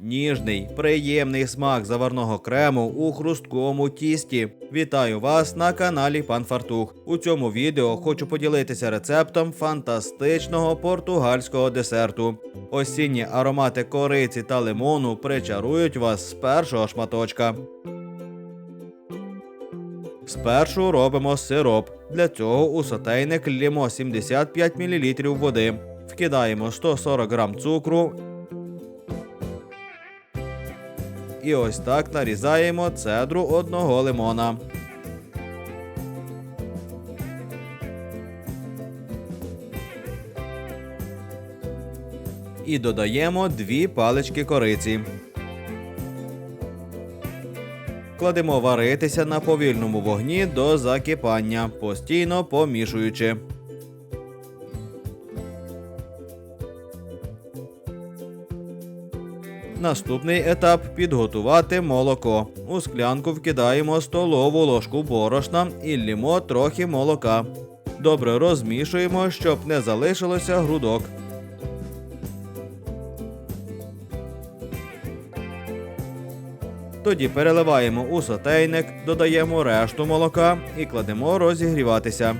Ніжний, приємний смак заварного крему у хрусткому тісті. Вітаю вас на каналі Пан Фартух. У цьому відео хочу поділитися рецептом фантастичного португальського десерту. Осінні аромати кориці та лимону причарують вас з першого шматочка. Спершу робимо сироп. Для цього у сотейник лємо 75 мл води. Вкидаємо 140 г цукру. І ось так нарізаємо цедру одного лимона. І додаємо дві палички кориці. Кладемо варитися на повільному вогні до закипання, постійно помішуючи. Наступний етап підготувати молоко. У склянку вкидаємо столову ложку борошна і лімо трохи молока. Добре розмішуємо, щоб не залишилося грудок. Тоді переливаємо у сотейник, додаємо решту молока і кладемо розігріватися.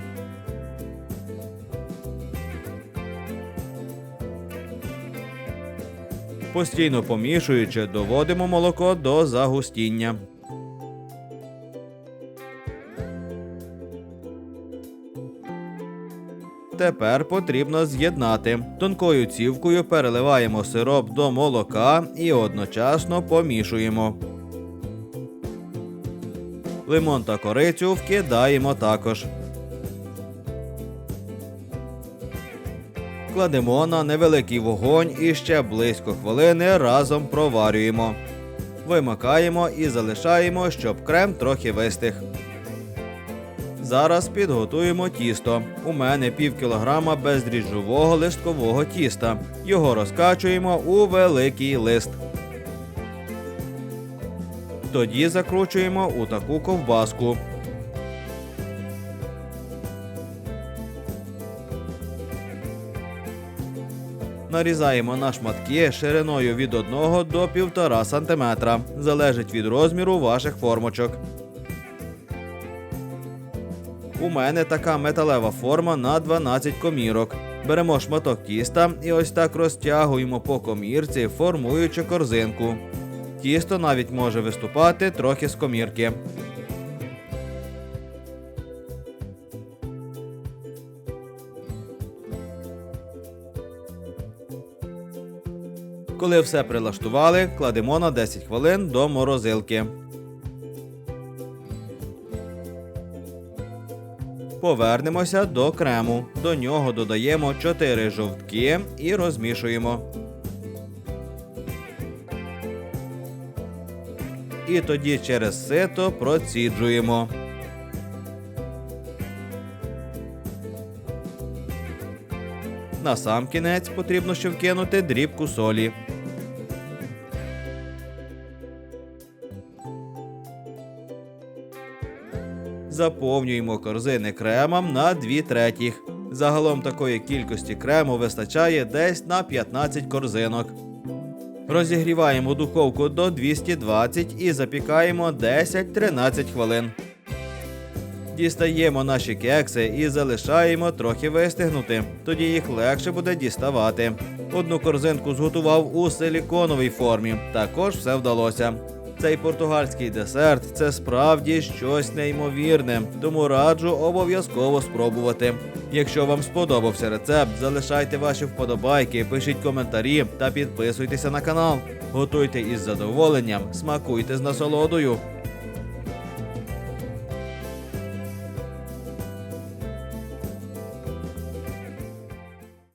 Постійно помішуючи, доводимо молоко до загустіння. Тепер потрібно з'єднати. Тонкою цівкою переливаємо сироп до молока і одночасно помішуємо. Лимон та корицю вкидаємо також. Кладемо на невеликий вогонь і ще близько хвилини разом проварюємо. Вимикаємо і залишаємо, щоб крем трохи вистиг. Зараз підготуємо тісто. У мене пів кілограма бездріжджового листкового тіста. Його розкачуємо у великий лист. Тоді закручуємо у таку ковбаску. Нарізаємо на шматки шириною від 1 до 1,5 см. Залежить від розміру ваших формочок. У мене така металева форма на 12 комірок. Беремо шматок тіста і ось так розтягуємо по комірці, формуючи корзинку. Тісто навіть може виступати трохи з комірки. Коли все прилаштували, кладемо на 10 хвилин до морозилки. Повернемося до крему. До нього додаємо 4 жовтки і розмішуємо. І тоді через сито проціджуємо. На сам кінець потрібно ще вкинути дрібку солі. Заповнюємо корзини кремом на 2 третіх. Загалом такої кількості крему вистачає десь на 15 корзинок. Розігріваємо духовку до 220 і запікаємо 10-13 хвилин. Дістаємо наші кекси і залишаємо трохи вистигнути. Тоді їх легше буде діставати. Одну корзинку зготував у силіконовій формі. Також все вдалося. Цей португальський десерт це справді щось неймовірне, тому раджу обов'язково спробувати. Якщо вам сподобався рецепт, залишайте ваші вподобайки, пишіть коментарі та підписуйтеся на канал. Готуйте із задоволенням, смакуйте з насолодою.